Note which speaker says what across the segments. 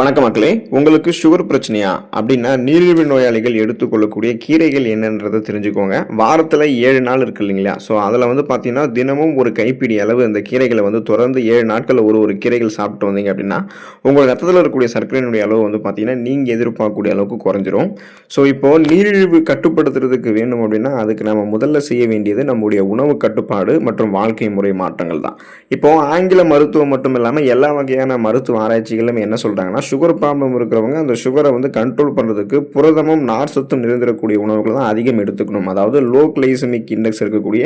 Speaker 1: வணக்கம் மக்களே உங்களுக்கு சுகர் பிரச்சனையா? அப்படின்னா நீரிழிவு நோயாளிகள் எடுத்துக்கொள்ளக்கூடிய கீரைகள் என்னன்றதை தெரிஞ்சுக்கோங்க. வாரத்தில் ஏழு நாள் இருக்கு இல்லைங்களா? ஸோ அதில் வந்து பார்த்தீங்கன்னா தினமும் ஒரு கைப்பிடி அளவு இந்த கீரைகளை வந்து தொடர்ந்து ஏழு நாட்களில் ஒரு ஒரு கீரைகள் சாப்பிட்டு வந்தீங்க அப்படின்னா உங்கள் ரத்தத்தில் இருக்கக்கூடிய சர்க்கரையினுடைய அளவு வந்து பார்த்தீங்கன்னா நீங்கள் எதிர்பார்க்கக்கூடிய அளவுக்கு குறைஞ்சிரும். ஸோ இப்போது நீரிழிவு கட்டுப்படுத்துறதுக்கு வேணும் அப்படின்னா அதுக்கு நம்ம முதல்ல செய்ய வேண்டியது நம்முடைய உணவு கட்டுப்பாடு மற்றும் வாழ்க்கை முறை மாற்றங்கள் தான். இப்போது ஆங்கில மருத்துவம் மட்டும் இல்லாமல் எல்லா வகையான மருத்துவ ஆராய்ச்சிகளும் என்ன சொல்கிறாங்கன்னா சுகர் ப்ராப்ளம் இருக்கிறவங்க அந்த சுகரை வந்து கண்ட்ரோல் பண்ணுறதுக்கு புரதமும் நார் சத்தும் நிறைந்திருக்கக்கூடிய உணவுகள் தான் அதிகம் எடுத்துக்கணும். அதாவது லோ கிளைசமிக் இண்டெக்ஸ் இருக்கக்கூடிய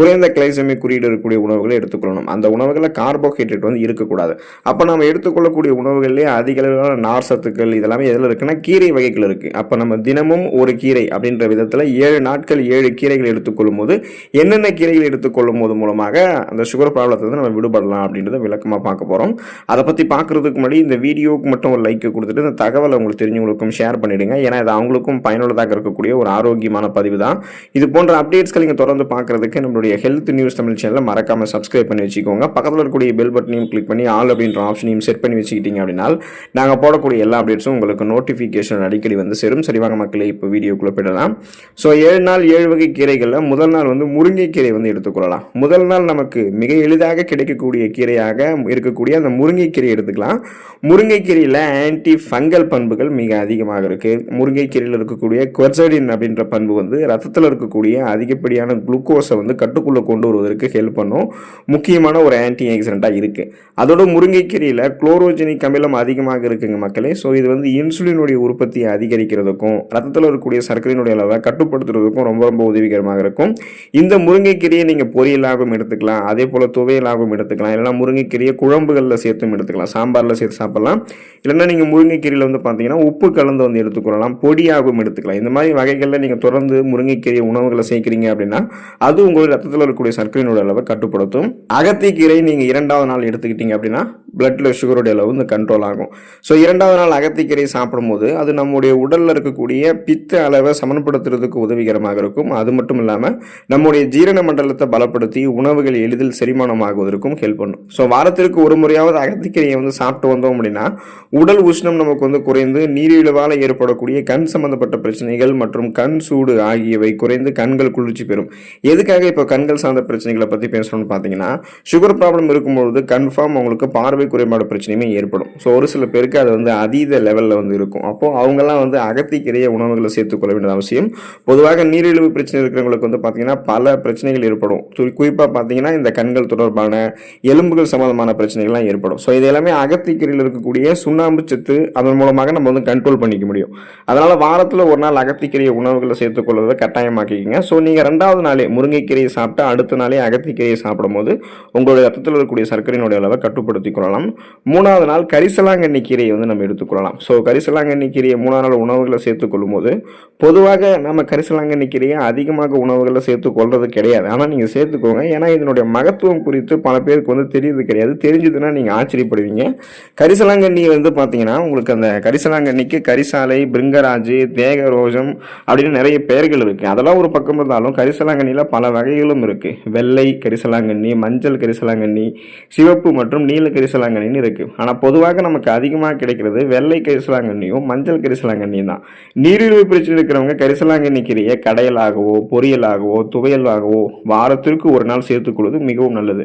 Speaker 1: குறைந்த கிளைசமிக் குறியீடு இருக்கக்கூடிய உணவுகளை எடுத்துக்கொள்ளணும். அந்த உணவுகளில் கார்போஹைட்ரேட் வந்து இருக்கக்கூடாது. அப்போ நம்ம எடுத்துக்கொள்ளக்கூடிய உணவுகள்லேயே அதிக அளவிலான நார் சத்துக்கள் இதெல்லாமே எதில் இருக்குன்னா கீரை வகைகள் இருக்குது அப்போ நம்ம தினமும் ஒரு கீரை அப்படின்ற விதத்தில் ஏழு நாட்கள் ஏழு கீரைகள் எடுத்துக்கொள்ளும் போது என்னென்ன கீரைகள் எடுத்துக்கொள்ளும் போது மூலமாக அந்த சுகர் ப்ராப்ளத்தை வந்து நம்ம விடுபடலாம் அப்படின்றத விளக்கமாக பார்க்க போகிறோம் அதை பற்றி பார்க்குறதுக்கு முன்னாடி இந்த வீடியோக்கு மட்டும் ஒரு லைக் கொடுத்துட்டு இந்த தகவலை உங்களுக்கு தெரிஞ்சவங்களுக்கும் ஷேர் பண்ணிடுங்க. ஏன்னா இது அவங்களுக்கும் பயனுள்ளதாக இருக்கக்கூடிய ஒரு ஆரோக்கியமான பதிவு தான். இது போன்ற அப்டேட்ஸ்கள் நீங்கள் தொடர்ந்து பார்க்குறதுக்கு நம்மளுடைய ஹெல்த் நியூஸ் தமிழ் சேனலை மறக்காமல் சப்ஸ்கிரைப் பண்ணி வச்சுக்கோங்க. பக்கத்தில் இருக்கக்கூடிய பெல் பட்டனையும் கிளிக் பண்ணி ஆல் அப்படின்ற ஆப்ஷனையும் செட் பண்ணி வச்சுக்கிட்டீங்க அப்படின்னா நாங்கள் போடக்கூடிய எல்லா அப்டேட்ஸும் உங்களுக்கு நோட்டிஃபிகேஷன் அடிக்கடி வந்து சேரும். சரிவாங்க மக்களே இப்போ வீடியோக்குள்ளே போயிடலாம். ஸோ ஏழு நாள் ஏழு வகை கீரைகளில் முதல் நாள் வந்து முருங்கைக்கீரை வந்து எடுத்துக்கொள்ளலாம் முதல் நாள் நமக்கு மிக எளிதாக கிடைக்கக்கூடிய கீரையாக இருக்கக்கூடிய அந்த முருங்கைக்கீரை எடுத்துக்கலாம். முருங்கையில் ஆன்டி ஃபங்கல் பண்புகள் மிக அதிகமாக இருக்குது முருங்கைக்கீரையில் இருக்கக்கூடிய கொர்சடின் அப்படின்ற பண்பு வந்து ரத்தத்தில் இருக்கக்கூடிய அதிகப்படியான குளுக்கோஸை வந்து கட்டுக்குள்ளே கொண்டு வருவதற்கு ஹெல்ப் பண்ணும். முக்கியமான ஒரு ஆன்டி ஆக்சிடெண்ட்டாக இருக்குது அதோட முருங்கைக்கீரையில் குளோரோஜெனிக் அமிலம் அதிகமாக இருக்குங்க மக்களே. ஸோ இது வந்து இன்சுலினுடைய உற்பத்தியை அதிகரிக்கிறதுக்கும் ரத்தத்தில் இருக்கக்கூடிய சர்க்கரையினுடைய அளவை கட்டுப்படுத்துறதுக்கும் ரொம்ப ரொம்ப உதவிகரமாக இருக்கும். இந்த முருங்கைக்கீரையை நீங்கள் பொரியலாகவும் எடுத்துக்கலாம். அதே போல் துவையலாகவும் எடுத்துக்கலாம். இல்லைனா முருங்கைக்கீரையை குழம்புகளில் சேர்த்தும் எடுத்துக்கலாம். சாம்பாரில் சேர்த்து சாப்பிடலாம். இல்லைன்னா நீங்கள் முருங்கைக்கீரையில் வந்து பார்த்தீங்கன்னா உப்பு கலந்து வந்து எடுத்துக்கொள்ளலாம் பொடியாகவும் எடுத்துக்கலாம். இந்த மாதிரி வகைகளில் நீங்கள் தொடர்ந்து முருங்கைக்கீரை உணவுகளை சேர்க்குறீங்க அப்படின்னா அது உங்களுடைய ரத்தத்தில் இருக்கக்கூடிய சர்க்கரையினுடைய அளவை கட்டுப்படுத்தும். அகத்திக்கீரை நீங்கள் இரண்டாவது நாள் எடுத்துக்கிட்டீங்க அப்படின்னா பிளட்டில் சுகருடைய அளவு வந்து கண்ட்ரோல் ஆகும். ஸோ இரண்டாவது நாள் அகத்திக்கீரை சாப்பிடும்போது அது நம்முடைய உடலில் இருக்கக்கூடிய பித்த அளவை சமன்படுத்துறதுக்கு உதவிகரமாக இருக்கும். அது மட்டும் இல்லாமல் நம்முடைய ஜீரண மண்டலத்தை பலப்படுத்தி உணவுகள் எளிதில் செரிமானமாகுவதற்கும் ஹெல்ப் பண்ணும். ஸோ வாரத்திற்கு ஒரு முறையாவது அகத்திக்கீரையை வந்து சாப்பிட்டு வந்தோம் அப்படின்னா உடல் உஷ்ணம் நமக்கு வந்து குறைந்து நீரிழிவால் ஏற்படக்கூடிய கண் சம்பந்தப்பட்ட பிரச்சனைகள் மற்றும் கண் சூடு ஆகியவை குறைந்து கண்கள் குளிர்ச்சி பெறும். எதுக்காக இப்போ கண்கள் சார்ந்த பிரச்சனைகளை பற்றி பேசணும்னு பார்த்தீங்கன்னா சுகர் ப்ராப்ளம் இருக்கும்பொழுது கன்ஃபார்ம் அவங்களுக்கு பார்வை குறைபாடு பிரச்சனையுமே ஏற்படும். ஸோ ஒரு சில பேருக்கு அது வந்து அதீத லெவலில் வந்து இருக்கும். அப்போது அவங்கெல்லாம் வந்து அகத்திக்கிறைய உணவுகளை சேர்த்துக்கொள்ள வேண்டியது அவசியம். பொதுவாக நீரிழிவு பிரச்சனை இருக்கிறவங்களுக்கு வந்து பார்த்தீங்கன்னா பல பிரச்சனைகள் ஏற்படும். குறிப்பாக பார்த்தீங்கன்னா இந்த கண்கள் தொடர்பான எலும்புகள் சம்பந்தமான பிரச்சனைகள்லாம் ஏற்படும். ஸோ இது எல்லாமே அகத்திக்கீரையில் இருக்கக்கூடிய சுண்ணாம்பு சத்து அதன் மூலமாக நம்ம வந்து கண்ட்ரோல் பண்ணிக்க முடியும். அதனால் வாரத்தில் ஒரு நாள் அகத்திக்கீரை உணவுகளை சேர்த்துக்கொள்வதை கட்டாயமாக்கிக்கிங்க. ஸோ நீங்கள் ரெண்டாவது நாளே முருங்கைக்கீரையை சாப்பிட்டு அடுத்த நாளே அகத்திக்கீரையை சாப்பிடும்போது உங்களுடைய ரத்தத்தில் இருக்கக்கூடிய சர்க்கரையினுடைய அளவை கட்டுப்படுத்திக் கொள்ளலாம். மூணாவது நாள் கரிசலாங்கண்ணி கீரையை வந்து நம்ம எடுத்துக்கொள்ளலாம் ஸோ கரிசலாங்கண்ணி கீரையை மூணாவது நாள் உணவுகளை சேர்த்துக்கொள்ளும் போது பொதுவாக நம்ம கரிசலாங்கண்ணி கீரையை அதிகமாக உணவுகளை சேர்த்துக்கொள்வது கிடையாது. ஆனால் நீங்கள் சேர்த்துக்கோங்க. ஏன்னா இதனுடைய மகத்துவம் குறித்து பல பேருக்கு வந்து தெரியுது கிடையாது. தெரிஞ்சதுன்னா நீங்கள் ஆச்சரியப்படுவீங்க. கரிசலாங்கண்ணி வந்து பார்த்தீங்கன்னா உங்களுக்கு அந்த கரிசலாங்கண்ணிக்கு கரிசாலை பிருங்கராஜ் தேக ரோஜம் அப்படின்னு நிறைய பெயர்கள் இருக்குது அதெல்லாம் ஒரு பக்கம் இருந்தாலும் கரிசலாங்கண்ணியில் பல வகைகளும் இருக்குது வெள்ளை கரிசலாங்கண்ணி மஞ்சள் கரிசலாங்கண்ணி சிவப்பு மற்றும் நீல கரிசலாங்கண்ணின்னு இருக்குது ஆனால் பொதுவாக நமக்கு அதிகமாக கிடைக்கிறது வெள்ளை கரிசலாங்கண்ணியும் மஞ்சள் கரிசலாங்கண்ணியும் தான். நீரிழிவு பிரச்சனை இருக்கிறவங்க கரிசலாங்கண்ணி கீரையை கடையலாகவோ பொரியலாகவோ துவையலாகவோ வாரத்திற்கு ஒரு நாள் சேர்த்துக்கொள்வது மிகவும் நல்லது.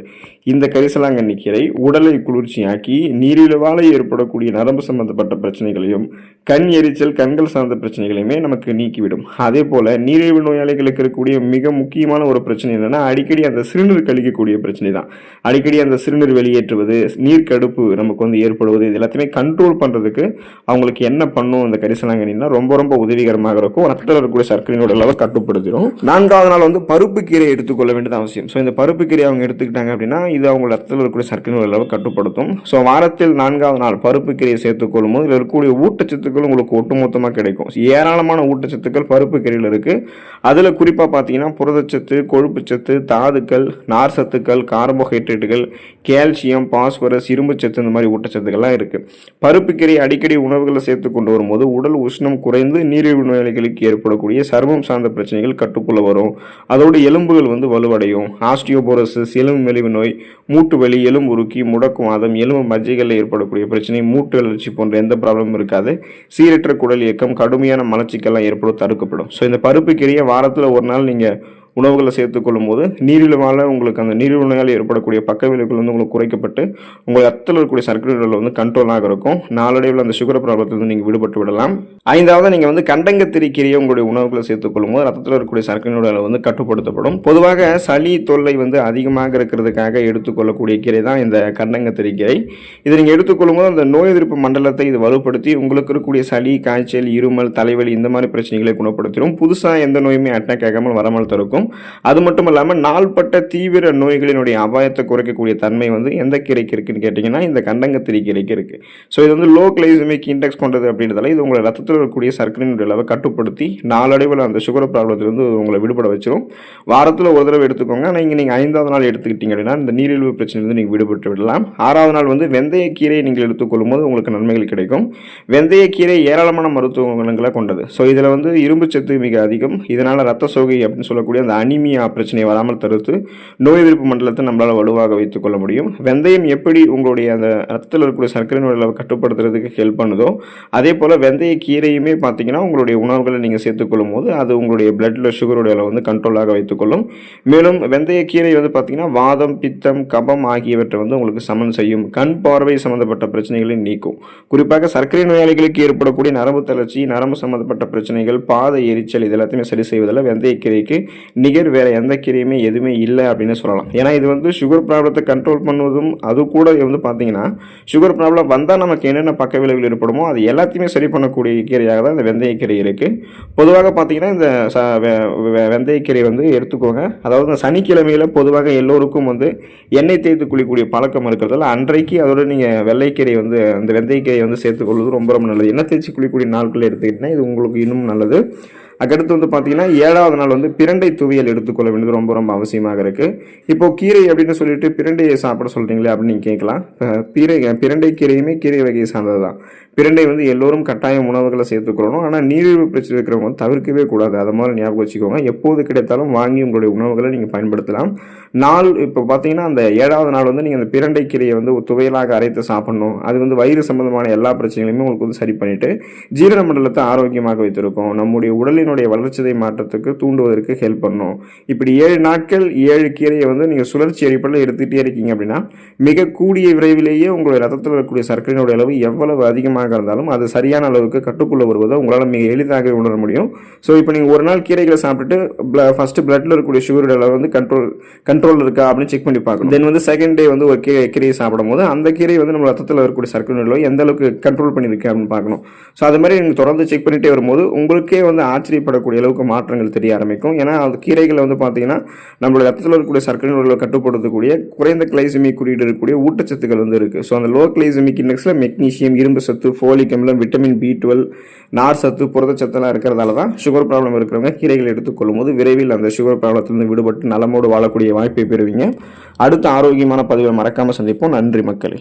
Speaker 1: இந்த கரிசலாங்கண்ணி கீரை உடலை குளிர்ச்சியாக்கி நீரிழிவாலை ஏற்படக்கூடிய நரம்பு சம்பந்தப்பட்ட பிரச்சனைகளையும் கண் எரிச்சல் கண்கள் சார்ந்த பிரச்சனைகளையுமே நமக்கு நீக்கிவிடும். அதே போல நீரிழிவு நோயாளிகளுக்கு இருக்கக்கூடிய மிக முக்கியமான ஒரு பிரச்சனை என்னன்னா அடிக்கடி அந்த சிறுநீர் கழிக்கக்கூடிய பிரச்சனை தான். அடிக்கடி அந்த சிறுநீர் வெளியேற்றுவது நீர் கடுப்பு நமக்கு வந்து ஏற்படுவது இது எல்லாத்தையுமே கண்ட்ரோல் பண்ணுறதுக்கு அவங்களுக்கு என்ன பண்ணும் இந்த கரிசலாங்கண்ணின்னா ரொம்ப ரொம்ப உதவிகரமாக இருக்கும். ரத்தத்தில் இருக்கக்கூடிய சர்க்கரையினோட அளவை கட்டுப்படுத்திடும். நான்காவது நாள் வந்து பருப்பு கீரை எடுத்துக்கொள்ள வேண்டியது அவசியம். ஸோ இந்த பருப்பு கீரை அவங்க எடுத்துக்கிட்டாங்க அப்படின்னா இது அவங்க ரத்தத்தில் இருக்கக்கூடிய சர்க்கரை அளவு கட்டுப்படுத்தும். ஸோ வாரத்தில் நான்காவது நாள் பருப்பு கீரையை சேர்த்துக்கொள்ளும் போது இதில் இருக்கக்கூடிய ஊட்டச்சத்துக்கள் உங்களுக்கு ஒட்டுமொத்தமாக கிடைக்கும். ஏராளமான ஊட்டச்சத்துக்கள் பருப்பு கீரையில் இருக்குது அதில் குறிப்பாக பார்த்தீங்கன்னா புரதச்சத்து கொழுப்புச்சத்து தாதுக்கள் நார் சத்துக்கள் கார்போஹைட்ரேட்டுகள் கால்சியம் பாஸ்பரஸ் இரும்புச்சத்து இந்த மாதிரி ஊட்டச்சத்துக்கள்லாம் இருக்குது பருப்பு கீரை அடிக்கடி உணவுகளை சேர்த்து கொண்டு வரும்போது உடல் உஷ்ணம் குறைந்து நீரிழிவு நோயாளிகளுக்கு ஏற்படக்கூடிய சர்மம் சார்ந்த பிரச்சனைகள் கட்டுக்குள்ளே வரும். அதோடு எலும்புகள் வந்து வலுவடையும். ஆஸ்டியோபோரோசிஸ் எலும்பு மெலிவு நோய் மூட்டு வலி எலும்பு உருக்கி முடக்குவாதம் எலும்பு மஜ்ஜைகளில் ஏற்படக்கூடிய பிரச்சனை மூட்டு அழற்சி போன்ற எந்த ப்ராப்ளமும் இருக்காது. சீரற்ற குடல் இயக்கம் கடுமையான மலச்சிக்கெல்லாம் ஏற்படும் தடுக்கப்படும். ஸோ இந்த பருப்பு கீரையை வாரத்தில் ஒரு நாள் நீங்கள் உணவுகளை சேர்த்துக்கொள்ளும் போது நீரிழிவால் உங்களுக்கு அந்த நீரிழிவு நோயால் ஏற்படக்கூடிய பக்க விளைவுகள் வந்து உங்களுக்கு குறைக்கப்பட்டு உங்கள் ரத்தத்தில் இருக்கக்கூடிய சர்க்கரைகள் வந்து கண்ட்ரோலாக இருக்கும். நாளடைவில் அந்த சுகர் ப்ராப்ளத்திலிருந்து நீங்கள் விடுபட்டு விடலாம். ஐந்தாவது நீங்கள் வந்து கண்டங்கத்திரி கீரையை உங்களுடைய உணவுகளை சேர்த்துக்கொள்ளும் போது ரத்தத்தில் இருக்கக்கூடிய சர்க்கரையோட அளவு வந்து கட்டுப்படுத்தப்படும். பொதுவாக சளி தொல்லை வந்து அதிகமாக இருக்கிறதுக்காக எடுத்துக்கொள்ளக்கூடிய கீரை தான் இந்த கண்டங்கத்திரி கீரை இதை நீங்கள் எடுத்துக்கொள்ளும் போது அந்த நோய் எதிர்ப்பு மண்டலத்தை இது வலுப்படுத்தி உங்களுக்கு இருக்கக்கூடிய சளி காய்ச்சல் இருமல் தலைவலி இந்த மாதிரி பிரச்சனைகளை குணப்படுத்திடும். புதுசாக எந்த நோயுமே அட்டாக் ஆகாமல் வராமல் தடுக்கும். அது மட்டும் இல்லாமல் நாள்பட்ட தீவிர நோய்களினுடைய அபாயத்தை குறைக்கக்கூடிய தன்மை வந்து எந்த கீரைக்கு இருக்குன்னு கேட்டிங்கன்னா இந்த கண்டங்கத்திரி கீரைக்கு இருக்குது ஸோ இது வந்து லோ கிளைசமிக் இண்டெக்ஸ் கொண்டது அப்படின்றதால இது உங்களை ரத்தத்தில் இருக்கக்கூடிய சர்க்கரையினுடைய அளவை கட்டுப்படுத்தி நாளடைவில் அந்த சுகர் ப்ராப்ளத்திலிருந்து உங்களை விடுபட வச்சிடும் வாரத்தில் ஒரு தடவை எடுத்துக்கோங்க. ஆனால் இங்கே நீங்கள் ஐந்தாவது நாள் எடுத்துக்கிட்டீங்க அப்படின்னா இந்த நீரிழிவு பிரச்சனையிலிருந்து நீங்கள் விடுபட்டு விடலாம். ஆறாவது நாள் வந்து வெந்தய கீரையை நீங்கள் எடுத்துக்கொள்ளும் போது உங்களுக்கு நன்மைகள் கிடைக்கும். வெந்தயக்கீரை ஏராளமான மருத்துவ குணங்களை கொண்டது. ஸோ இதில் வந்து இரும்பு சத்து மிக அதிகம். இதனால் ரத்த சோகை அப்படின்னு சொல்லக்கூடிய அந்த அனிமியா பிரச்சனை வராமல் தடுத்து நோய் எதிர்ப்பு மண்டலத்தை நம்மளால் வலுவாக வைத்துக்கொள்ள முடியும். வெந்தயம் எப்படி உங்களுடைய அந்த ரத்தத்தில் இருக்கக்கூடிய சர்க்கரை நோய் அளவை கட்டுப்படுத்துறதுக்கு ஹெல்ப் பண்ணுதோ அதே போல் வெந்தய கீரையுமே பார்த்தீங்கன்னா உங்களுடைய உணவுகளை நீங்கள் சேர்த்துக்கொள்ளும் போது அது உங்களுடைய பிளட்டில் சுகருடைய அளவு வந்து கண்ட்ரோலாக வைத்துக்கொள்ளும் மேலும் வெந்தய கீரை வந்து பார்த்தீங்கன்னா வாதம் பித்தம் கபம் ஆகியவற்றை வந்து உங்களுக்கு சமன் செய்யும். கண் பார்வை சம்பந்தப்பட்ட பிரச்சனைகளை நீக்கும். குறிப்பாக சர்க்கரை நோயாளிகளுக்கு ஏற்படக்கூடிய நரம்பு தளர்ச்சி நரம்பு சம்பந்தப்பட்ட பிரச்சனைகள் பாத எரிச்சல் இது எல்லாத்தையுமே சரி செய்வதில் வெந்தயக்கீரைக்கு நிகர் வேறு எந்த கீரையுமே எதுவுமே இல்லை அப்படின்னு சொல்லலாம். ஏன்னா இது வந்து சுகர் ப்ராப்ளத்தை கண்ட்ரோல் பண்ணுவதும் அது கூட வந்து பார்த்தீங்கன்னா சுகர் ப்ராப்ளம் வந்தால் நமக்கு என்னென்ன பக்க விளைவில் ஏற்படுமோ அது எல்லாத்தையுமே சரி பண்ணக்கூடிய கீரையாக தான் இந்த வெந்தயக்கீரை இருக்குது பொதுவாக பார்த்தீங்கன்னா இந்த ச வெ- வெந்தயக்கீரை வந்து எடுத்துக்கோங்க. அதாவது இந்த சனிக்கிழமையில் பொதுவாக எல்லோருக்கும் வந்து எண்ணெய் தேய்த்து குளிக்கக்கூடிய பழக்கம் இருக்கிறதால அன்றைக்கு அதோட நீங்கள் வெள்ளைக்கீரை வந்து அந்த வெந்தயக்கீரை வந்து சேர்த்துக்கொள்வது ரொம்ப ரொம்ப நல்லது. எண்ணெய் தேய்ச்சி குளிக்கக்கூடிய நாட்கள் எடுத்துக்கிட்டிங்கன்னா இது உங்களுக்கு இன்னும் நல்லது. அதுக்கடுத்து வந்து பார்த்தீங்கன்னா ஏழாவது நாள் வந்து பிரண்டை துவியல் எடுத்துக்கொள்ள வேண்டியது ரொம்ப ரொம்ப அவசியமாக இருக்குது இப்போது கீரை அப்படின்னு சொல்லிட்டு பிரண்டையை சாப்பிட சொல்கிறீங்களே அப்படின்னு கேட்கலாம். பீரை கீரை பிரண்டை கீரையுமே கீரை வகையை சார்ந்தது தான் பிரண்டை வந்து எல்லோரும் கட்டாயம் உணவுகளை சேர்த்துக்கிறணும் ஆனால் நீரிழிவு பிரச்சனை இருக்கிறவங்க தவிர்க்கவே கூடாது. அதை மாதிரி ஞாபகம் வச்சுக்கோங்க. எப்போது கிடைத்தாலும் வாங்கி உங்களுடைய உணவுகளை நீங்கள் பயன்படுத்தலாம். நாள் இப்போ பார்த்தீங்கன்னா அந்த ஏழாவது நாள் வந்து நீங்கள் அந்த பிரண்டை கீரையை வந்து துவையலாக அரைத்து சாப்பிடணும். அது வந்து வயிறு சம்பந்தமான எல்லா பிரச்சனைகளையுமே உங்களுக்கு வந்து சரி பண்ணிவிட்டு ஜீரண மண்டலத்தை ஆரோக்கியமாக வைத்திருக்கும் நம்முடைய உடலினுடைய வளர்ச்சிதை மாற்றத்துக்கு தூண்டுவதற்கு ஹெல்ப் பண்ணும் இப்படி ஏழு நாட்கள் ஏழு கீரையை வந்து நீங்கள் சுழற்சி அடிப்படையில் எடுத்துகிட்டே இருக்கீங்க அப்படின்னா மிக கூடிய விரைவிலேயே உங்களுடைய ரத்தத்தில் இருக்கக்கூடிய சர்க்கரையினுடைய அளவு எவ்வளவு அதிகமாக இருந்தாலும் அது சரியான அளவுக்கு கட்டுக்குள்ள வருவதை உங்களால் மிக எளிதாக உணர முடியும். ஸோ இப்போ நீங்கள் ஒரு நாள் கீரைகளை சாப்பிட்டுட்டு ஃபர்ஸ்ட் பிளட்டில் இருக்கக்கூடிய சுகரோட அளவு வந்து கண்ட்ரோல் கண்ட்ரோல் இருக்கா அப்படின்னு செக் பண்ணி பார்க்கணும். தென் வந்து செகண்ட் டே வந்து ஒரு கீரை கீரையை சாப்பிடும் போது அந்த கீரை வந்து நம்ம ரத்தத்தில் இருக்கக்கூடிய சர்க்கரை அளவு எந்த அளவுக்கு கண்ட்ரோல் பண்ணியிருக்கு அப்படின்னு பார்க்கணும். ஸோ அது மாதிரி நீங்கள் தொடர்ந்து செக் பண்ணிட்டே வரும்போது உங்களுக்கே வந்து ஆச்சரியப்படக்கூடிய அளவுக்கு மாற்றங்கள் தெரிய ஆரம்பிக்கும். ஏன்னா அந்த கீரைகளை வந்து பார்த்தீங்கன்னா நம்மளோட ரத்தத்தில் இருக்கக்கூடிய சர்க்கரை அளவு கட்டுப்படுத்தக்கூடிய குறைந்த கிளைசமிக் குறியீடு இருக்கக்கூடிய ஊட்டச்சத்துக்கள் வந்து இருக்குது ஸோ அந்த லோ கிளைசமிக் இண்டெக்ஸில் மெக்னீஷியம் இரும்பு சத்து சத்து ஃபோலிக் அமிலம் விட்டமின் பி டுவெல் நார் சத்து புரதச்சத்தெல்லாம் இருக்கிறதால தான் சுகர் ப்ராப்ளம் இருக்கிறவங்க கீரைகள் எடுத்துக்கொள்ளும் போது விரைவில் அந்த சுகர் ப்ராப்ளத்திலிருந்து விடுபட்டு நலமோடு வாழக்கூடிய வாய்ப்பை பெறுவீங்க. அடுத்த ஆரோக்கியமான பதிவை மறக்காமல் சந்திப்போம். நன்றி மக்களே.